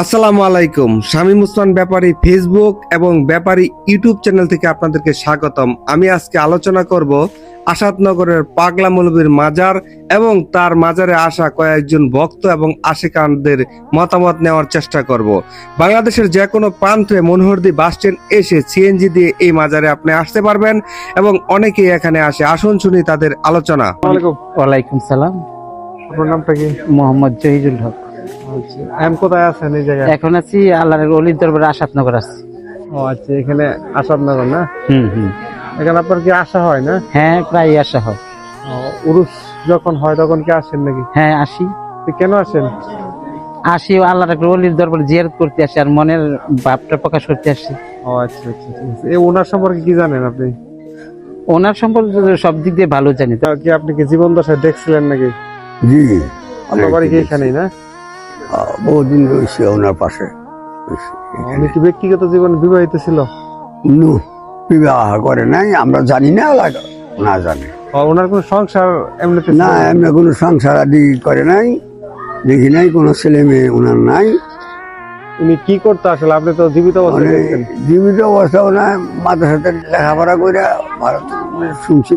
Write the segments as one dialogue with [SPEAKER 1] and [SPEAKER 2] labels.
[SPEAKER 1] আসসালামু আলাইকুম। শামীম উসমান ব্যাপারী ফেসবুক এবং ব্যাপারী ইউটিউব চ্যানেল থেকে আপনাদেরকে স্বাগতম। আমি আজকে আলোচনা করব আসাদনগরের পাগলা মৌলবীর মাজার এবং তার মাজারে আসা কয়েকজন ভক্ত এবং আশিকানদের মতামত নেওয়ার চেষ্টা করব। বাংলাদেশের যে কোনো প্রান্তে মনোহরদি বাস স্ট্যান্ড এসে সিএনজি দিয়ে এই মাজারে আপনি আসতে পারবেন এবং অনেকেই এখানে আসে। আসুন শুনি তাদের আলোচনা।
[SPEAKER 2] ওয়ালাইকুম সালাম।
[SPEAKER 3] আপনার নামটা কি?
[SPEAKER 2] মোহাম্মদ জহিরুল হক।
[SPEAKER 3] আচ্ছা এখন কোথায় আছেন এই জায়গায়?
[SPEAKER 2] এখন আছি আল্লাহর অলির দরবারে আসাদনগর আছি।
[SPEAKER 3] ও আচ্ছা এখানে আসাদনগর না?
[SPEAKER 2] হুম হুম।
[SPEAKER 3] এখানে আপনার কি আসা হয় না?
[SPEAKER 2] হ্যাঁ প্রায় আসা হয়।
[SPEAKER 3] উরুস যখন হয় তখন কি আসেন নাকি?
[SPEAKER 2] হ্যাঁ আসি।
[SPEAKER 3] কেন আসেন?
[SPEAKER 2] আসি আল্লাহর একটা অলির দরবারে জিয়ারত করতে আসি আর মনের ভাবটা প্রকাশ করতে আসি।
[SPEAKER 3] ও আচ্ছা আচ্ছা ঠিক এই ওনার সম্পর্কে কি জানেন আপনি?
[SPEAKER 2] ওনার সম্পর্কে সব দিক দিয়ে ভালো জানি।
[SPEAKER 3] কি আপনি কি জীবন দশায় দেখছিলেন নাকি?
[SPEAKER 4] জি
[SPEAKER 3] আপনার বাড়ি কি এখানেই না?
[SPEAKER 4] বহুদিন রয়েছে ওনার পাশে।
[SPEAKER 3] উনি কি ব্যক্তিগত জীবনে বিবাহিত ছিল?
[SPEAKER 4] নু বিবাহ করে নাই আমরা জানি না লাগা না জানি।
[SPEAKER 3] ওনার কোনো সংসার এমনিতে
[SPEAKER 4] না এমনি কোনো সংসার আদি করে নাই দেখি নাই কোনো ছেলে মেয়ে ওনার নাই।
[SPEAKER 3] উনি কি করতো আসলে? আপনি তো জীবিত অবস্থায়
[SPEAKER 4] মানে জীবিত অবস্থা ওনার মাথার সাথে লেখাপড়া করে ভারত শুনছি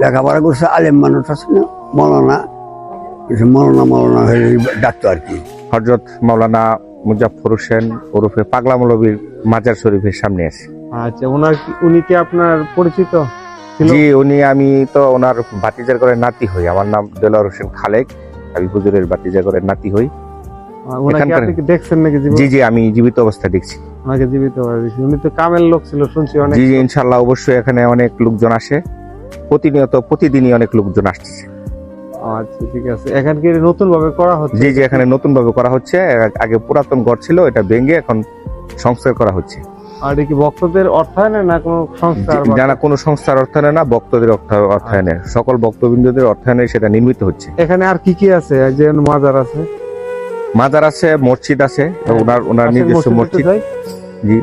[SPEAKER 4] লেখাপড়া করছে আলেম মানুষ আছে না মৌলানা মৌলানা মৌলানা হয়ে ডাক্তার আর কি।
[SPEAKER 5] হজরত মাওলানা মুজাফর হোসেন ওরফে পাগলা মৌলবীর মাজার শরীফের সামনে আছে।
[SPEAKER 3] আচ্ছা ওনার উনি কি আপনার পরিচিত?
[SPEAKER 5] জি উনি আমি তো ওনার বাতিজার করে নাতি হই। আমার নাম দেলোয়ার হোসেন খালেক। আমি হুজুরের বাতিজার করে নাতি হই।
[SPEAKER 3] আহ, আপনি কি দেখছেন নাকি জীবন?
[SPEAKER 5] জি জি আমি জীবিত অবস্থায় দেখছি।
[SPEAKER 3] ওনাকে জীবিত উনি তো কামের লোক ছিল শুনছি অনেক
[SPEAKER 5] জি ইনশাল্লাহ অবশ্যই এখানে অনেক লোকজন আসে। প্রতিনিয়ত প্রতিদিনই অনেক লোকজন আসতেছে।
[SPEAKER 3] আচ্ছা ঠিক আছে। এখানে কি নতুন ভাবে করা হচ্ছে?
[SPEAKER 5] জি জি এখানে নতুন ভাবে করা হচ্ছে। আগে পুরাতন ঘর ছিল এটা ভেঙে এখন সংস্কার করা হচ্ছে।
[SPEAKER 3] আর এটা কি ভক্তদের অর্থায়নে না কোনো সংস্থা
[SPEAKER 5] জি- জানা কোনো সংস্থার অর্থায়নে না ভক্তদের অর্থায়নে। সকল ভক্তবৃন্দদের অর্থায়নে সেটা নির্মিত হচ্ছে।
[SPEAKER 3] এখানে আর কি কি আছে? মাজার আছে।
[SPEAKER 5] মাজার আছে মসজিদ আছে ওনার ওনার নিজস্ব
[SPEAKER 3] মসজিদ
[SPEAKER 5] জি।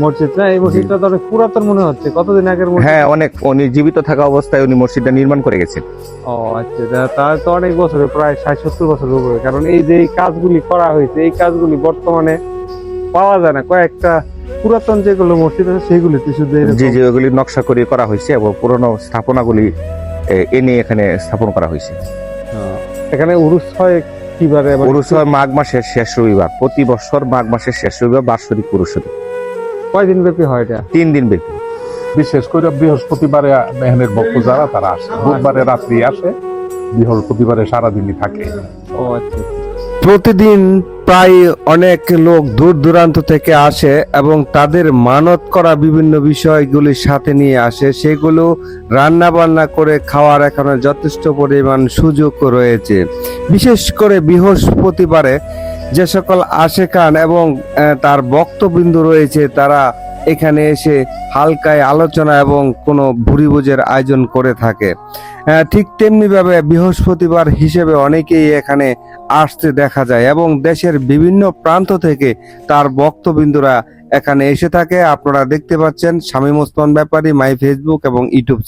[SPEAKER 3] মসজিদ না এই মসজিদটা তো অনেক পুরাতন মনে হচ্ছে। কতদিন আগের মসজিদ?
[SPEAKER 5] হ্যাঁ অনেক উনি জীবিত থাকা অবস্থায় উনি মসজিদটা নির্মাণ করে গেছেন।
[SPEAKER 3] ও আচ্ছা তা- তো অনেক বছরে প্রায় ষাট সত্তর বছর উপরে। কারণ এই যে কাজগুলি করা হয়েছে এই কাজগুলি বর্তমানে পাওয়া যায় না। কয়েকটা পুরাতন যেগুলো মসজিদ আছে সেগুলিতে শুধু এরকম-
[SPEAKER 5] জি জি ওগুলি নকশা করে করা হয়েছে এবং পুরনো স্থাপনাগুলি এনে এখানে স্থাপন করা হয়েছে।
[SPEAKER 3] হ্যাঁ। এখানে উরুস হয় কিবারে? মানে
[SPEAKER 5] হয় মাঘ মাসের শেষ রবিবার। প্রতি বছর মাঘ মাসের শেষ রবিবার বাৎসরিক পুরুষের
[SPEAKER 3] কয়দিন ব্যাপী হয় এটা?
[SPEAKER 5] তিন দিন ব্যাপী।
[SPEAKER 6] বিশেষ করে বৃহস্পতিবারে মেহনের ভক্ত যারা তারা আসে। বুধবারে রাত্রি আসে বৃহস্পতিবারে সারাদিনই থাকে।
[SPEAKER 3] ও আচ্ছা
[SPEAKER 1] প্রতিদিন প্রায় অনেক লোক দূর দূরান্ত থেকে আসে এবং তাদের মানত করা বিভিন্ন বিষয়গুলির সাথে নিয়ে আসে। সেগুলো রান্না বান্না করে খাওয়ার এখানে যথেষ্ট পরিমাণ সুযোগ রয়েছে। বিশেষ করে বৃহস্পতিবারে যে সকল আশেখান এবং তার বক্তবিন্দু রয়েছে, তারা এখানে এসে হালকায় আলোচনা এবং কোনো ভুরিভোজের আয়োজন করে থাকে। ঠিক তেমনি ভাবে বৃহস্পতিবার হিসেবে অনেকেই এখানে আসতে দেখা যায় এবং দেশের বিভিন্ন প্রান্ত থেকে তার বক্তবিন্দুরা এখানে এসে থাকে। আপনারা দেখতে পাচ্ছেন স্বামী ওসমান ব্যাপারী, মাই ফেসবুক এবং ইউটিউব